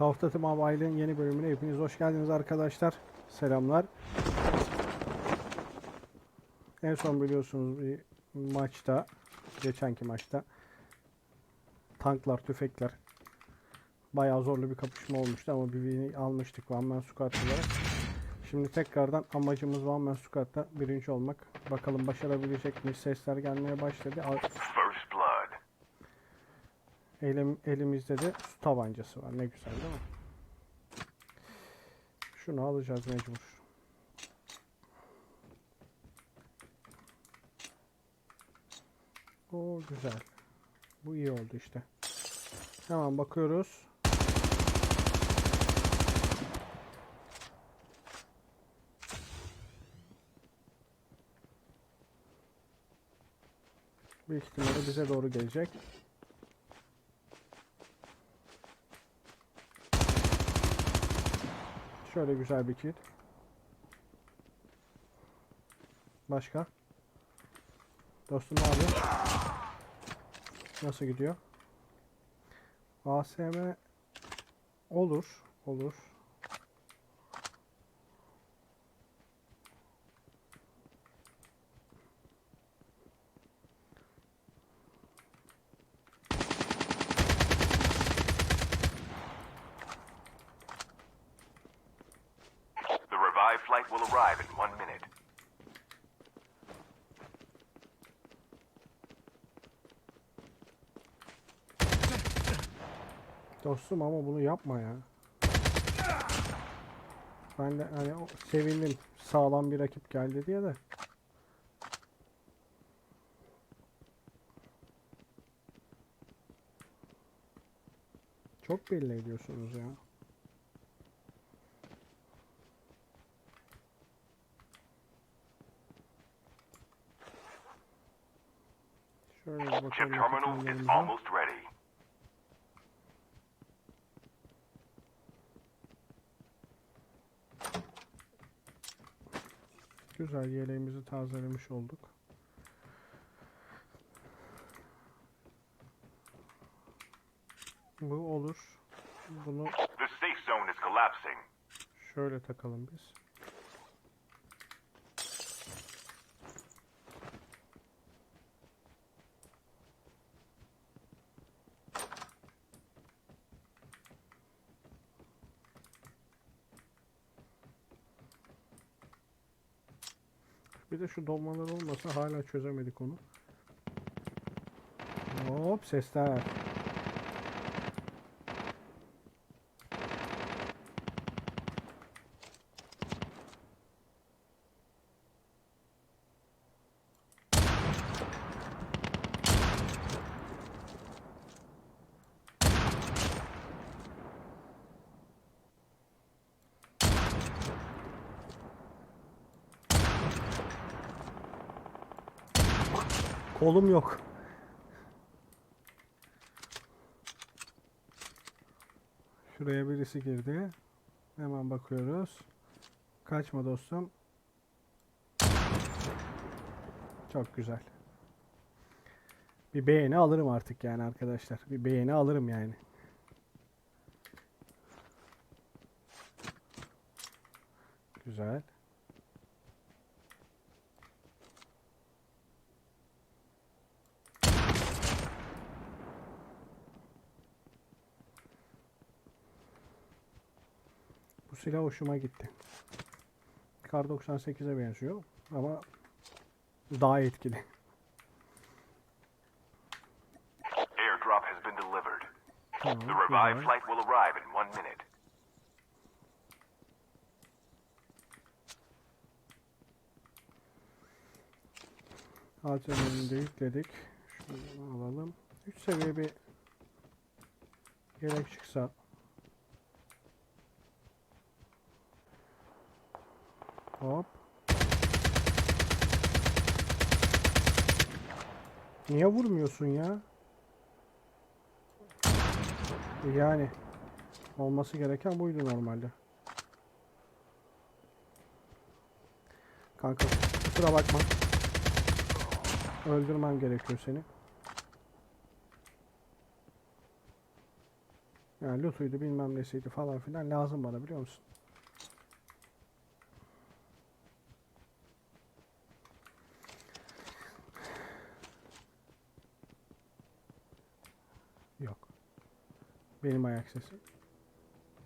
Of Duty Mobile'in yeni bölümüne hepiniz hoş geldiniz arkadaşlar. Selamlar. En son biliyorsunuz bir maçta, geçenki maçta tanklar, tüfekler bayağı zorlu bir kapışma olmuştu ama bir win almıştık One Man olarak. Şimdi tekrardan amacımız One Man birinci olmak. Bakalım başarabilecek miyiz? Sesler gelmeye başladı. Elim, elimizde de su tabancası var. Ne güzel değil mi? Şunu alacağız mecbur. O güzel. Bu iyi oldu işte. Hemen bakıyoruz. Büyük ihtimalle bize doğru gelecek. Şöyle güzel bir kit. Başka? Dostum abi. Nasıl gidiyor? ASM olur. Olur. The revived flight arrive in one minute. Dostum ama bunu yapma ya. Ben de hani sevindim sağlam bir rakip geldi diye de. Çok belli ediyorsunuz ya. Şöyle bakalım. terminal is almost ready. Güzel yeleğimizi tazelemiş olduk. Bu olur. Bunu şöyle takalım biz. Bir de şu dolmalar olmasa hala çözemedik onu. Hop sesler. Kolum yok. Şuraya birisi girdi. Hemen bakıyoruz. Kaçma dostum. Çok güzel. Bir beğeni alırım artık yani arkadaşlar. Bir beğeni alırım yani. Güzel. Silah hoşuma gitti. Kar 98'e benziyor ama daha etkili. Airdrop has been delivered. Tamam, The revived flight will arrive in one minute. Malzemelerini de yükledik. Şunu alalım. 3 seviye bir gerek çıksa. Hop. Niye vurmuyorsun ya? Yani olması gereken buydu normalde. Kanka kusura bakma. Öldürmem gerekiyor seni. Yani lootuydu bilmem nesiydi falan filan lazım bana biliyor musun? Yok. Benim ayak sesi.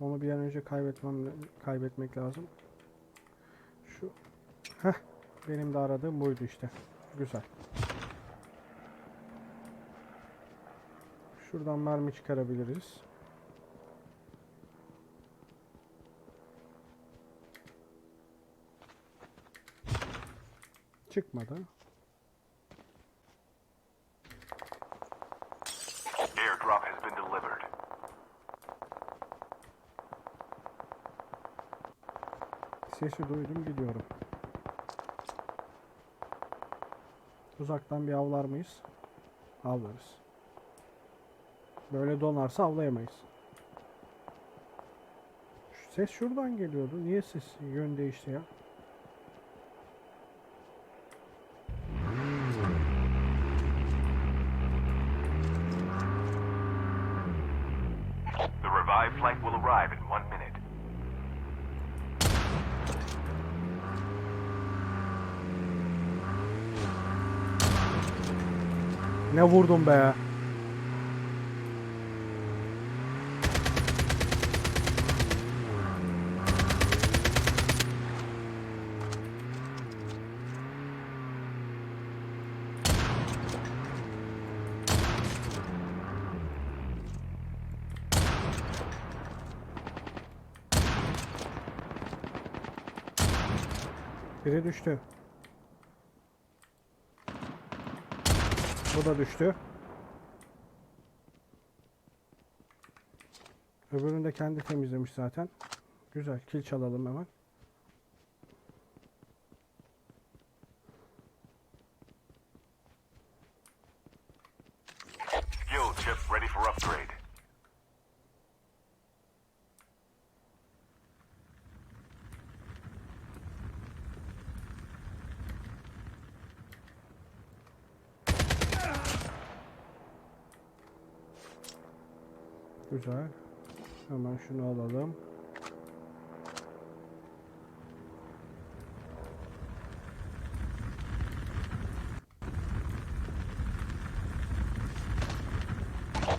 Onu bir an önce kaybetmem kaybetmek lazım. Şu Heh, benim de aradığım buydu işte. Güzel. Şuradan mermi çıkarabiliriz. Çıkmadı. Airdrop has been delivered. Sesi duydum gidiyorum. Uzaktan bir avlar mıyız? Avlarız. Böyle donarsa avlayamayız. Ses şuradan geliyordu. Niye ses yön değişti ya? The revived flight will arrive in one minute. Ne vurdum be? Biri düştü. Bu da düştü. Öbürünü de kendi temizlemiş zaten. Güzel. Kil çalalım hemen. Skill chip ready for upgrade. Güzel. Hemen şunu alalım.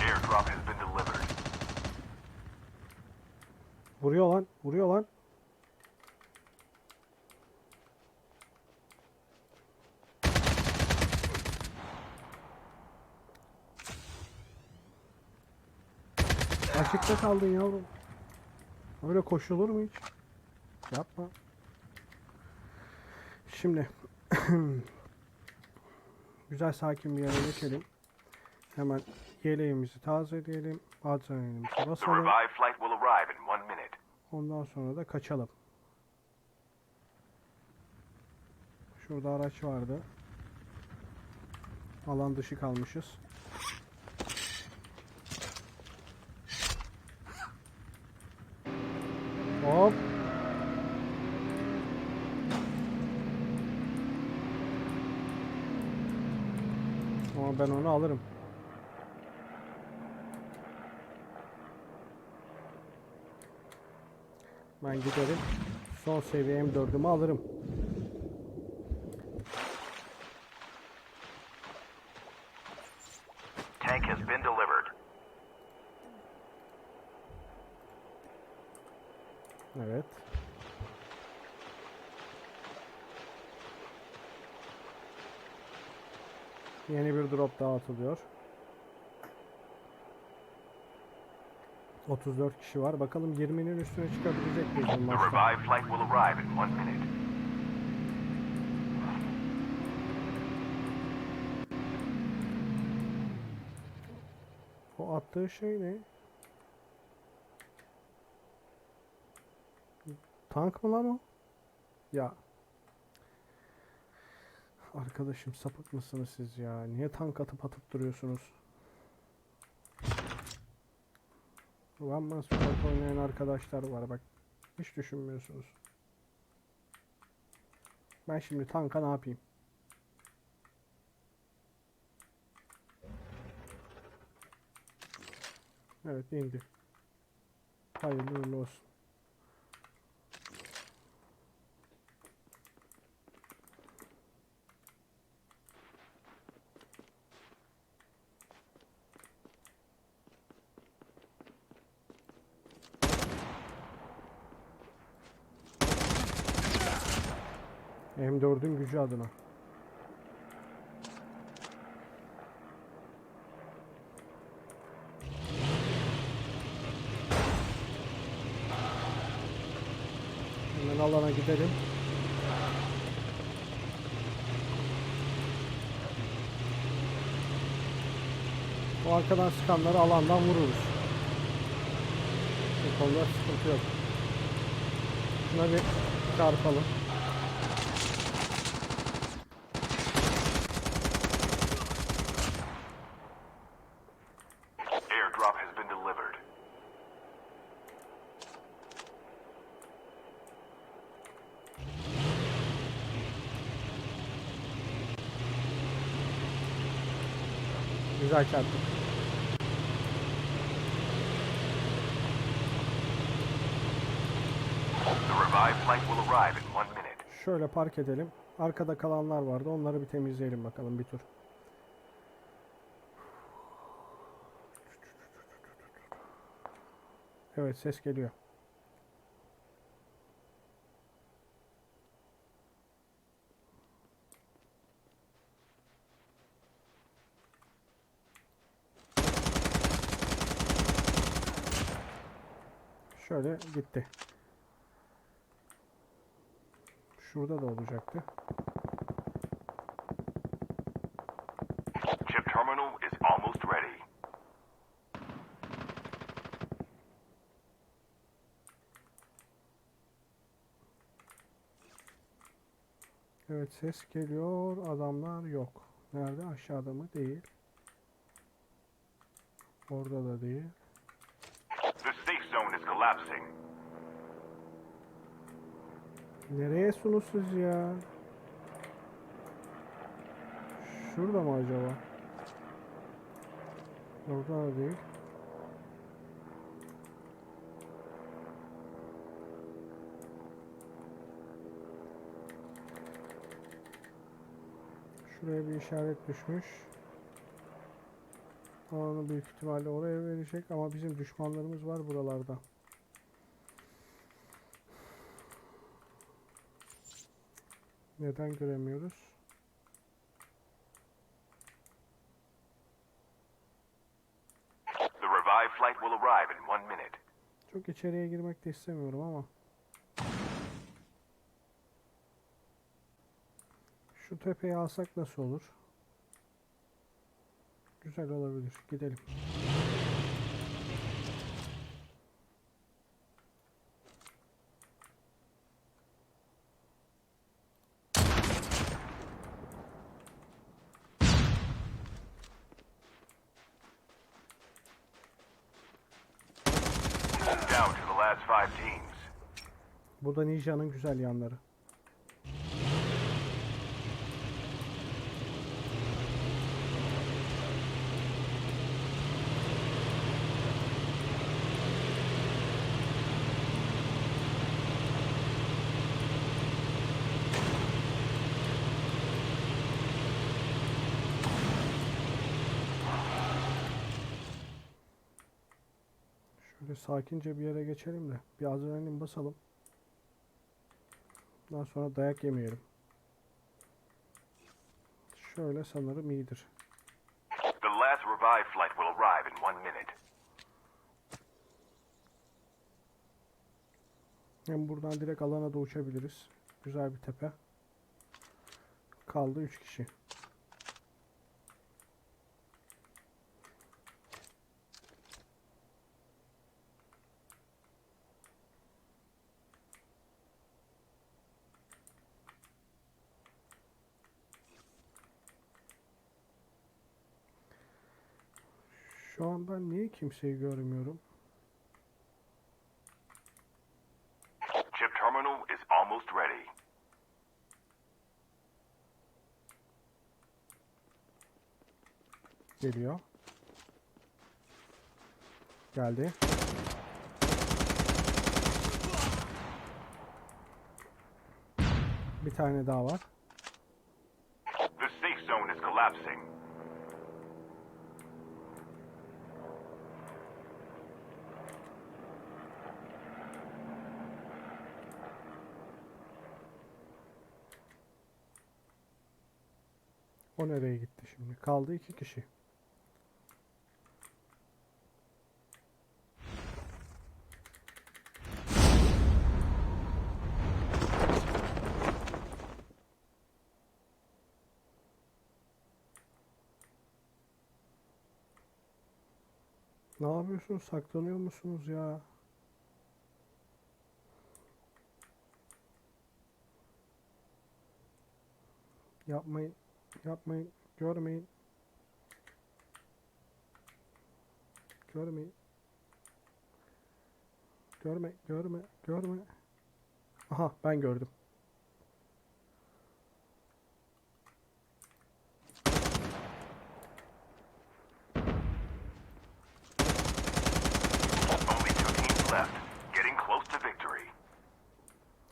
Airdrop has been delivered. Vuruyor lan. Vuruyor lan. Açıkta kaldın yavrum. Öyle koşulur mu hiç? Yapma. Şimdi güzel sakin bir yere geçelim. Hemen yeleğimizi tazeleyelim. Adrenalinimizi The basalım. Ondan sonra da kaçalım. Şurada araç vardı. Alan dışı kalmışız. Hop. Ama ben onu alırım. Ben giderim. Son seviye M4'ümü alırım. Tank has been delivered. Evet. Atılıyor. 34 kişi var. Bakalım 20'nin üstüne çıkabilecek miyiz bu maçta? O attığı şey ne? Tank mı lan o? Ya. Arkadaşım sapık mısınız siz ya? Niye tank atıp atıp duruyorsunuz? One Man Squad oynayan arkadaşlar var bak. Hiç düşünmüyorsunuz. Ben şimdi tanka ne yapayım? Evet indi. Hayırlı olsun. M4'ün gücü adına. Hemen alana gidelim. Bu arkadan sıkanları alandan vururuz. Bu konuda sıkıntı yok. Şuna bir çarpalım. Airdrop has been delivered. One minute. Şöyle park edelim. Arkada kalanlar vardı. Onları bir temizleyelim bakalım bir tur. Evet ses geliyor. Şöyle gitti. Şurada da olacaktı. Chip terminal is almost ready. Evet ses geliyor. Adamlar yok. Nerede? Aşağıda mı? Değil. Orada da değil. The safe zone is collapsing. Nereye sunusuz ya? Şurada mı acaba? Orada da değil. Şuraya bir işaret düşmüş. Onu büyük ihtimalle oraya verecek ama bizim düşmanlarımız var buralarda. Neden göremiyoruz? The revived flight will arrive in one minute. Çok içeriye girmek de istemiyorum ama. Şu tepeyi alsak nasıl olur? Güzel olabilir. Gidelim. Bu da Ninja'nın güzel yanları. Şöyle sakince bir yere geçelim de bir adrenalin basalım. Daha sonra dayak yemeyelim. Şöyle sanırım iyidir. The last revived flight will arrive in one minute. Hem buradan direkt alana da uçabiliriz. Güzel bir tepe. Kaldı 3 kişi. Ben niye kimseyi görmüyorum? Chip terminal is almost ready. Geliyor. Geldi. Bir tane daha var. Nereye gitti şimdi? Kaldı iki kişi. Ne yapıyorsunuz? Saklanıyor musunuz ya? Yapmayın. Yapmayın. Görmeyin. Görmeyin. Görme, görme, görme. Aha ben gördüm.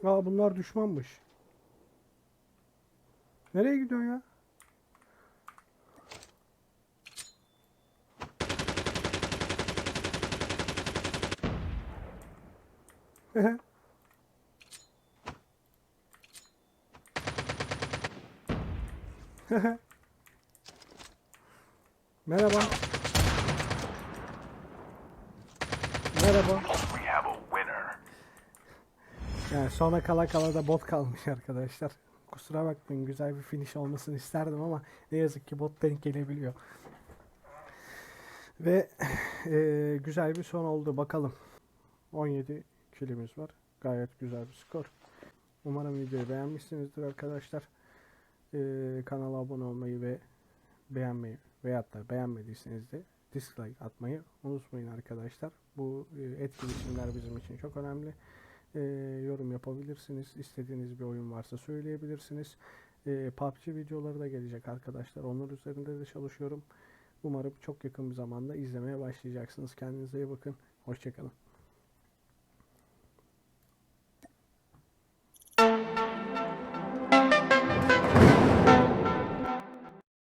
Aa bunlar düşmanmış. Nereye gidiyorsun ya? Merhaba. Merhaba. Yani sona kala kala da bot kalmış arkadaşlar. Kusura bakmayın güzel bir finish olmasını isterdim ama ne yazık ki bot denk gelebiliyor. Ve eee, güzel bir son oldu bakalım. 17 kilimiz var. Gayet güzel bir skor. Umarım videoyu beğenmişsinizdir arkadaşlar. Eee, kanala abone olmayı ve beğenmeyi veyahut da beğenmediyseniz de dislike atmayı unutmayın arkadaşlar. Bu e, etkileşimler bizim için çok önemli. E, yorum yapabilirsiniz. İstediğiniz bir oyun varsa söyleyebilirsiniz. E, PUBG videoları da gelecek arkadaşlar. Onlar üzerinde de çalışıyorum. Umarım çok yakın bir zamanda izlemeye başlayacaksınız. Kendinize iyi bakın. Hoşçakalın.